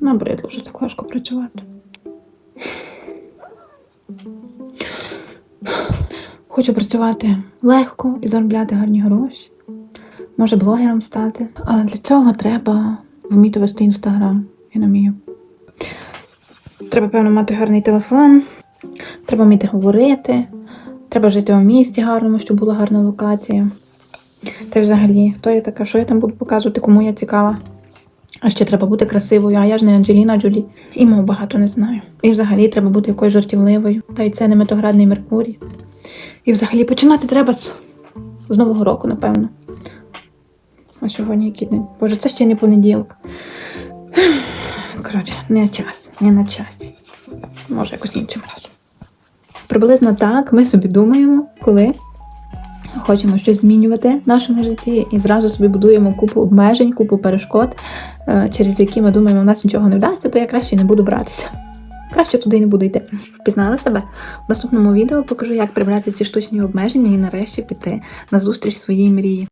Набридло вже так важко працювати. Хочу працювати легко і заробляти гарні гроші. Може, блогером стати. Але для цього треба вміти вести інстаграм. Я не вмію. Треба, певно, мати гарний телефон, треба вміти говорити, треба жити у місті гарному, щоб була гарна локація. Та взагалі, хто я така, що я там буду показувати, кому я цікава. А ще треба бути красивою, а я ж не Анджеліна Джолі. І мов багато не знаю. І взагалі треба бути якоюсь жартівливою. Та й це не метоградний Меркурій. І взагалі починати треба з, з Нового року, напевно. А сьогодні який день? Боже, це ще не понеділок. Коротше, не час, не на часі. Може, якось іншим разом. Приблизно так ми собі думаємо, коли хочемо щось змінювати в нашому житті, і зразу собі будуємо купу обмежень, купу перешкод, е, через які ми думаємо, у нас нічого не вдасться, то я краще не буду братися. Краще туди не буду йти. Впізнали себе? В наступному відео покажу, як прибрати ці штучні обмеження і нарешті піти на зустріч своїй мрії.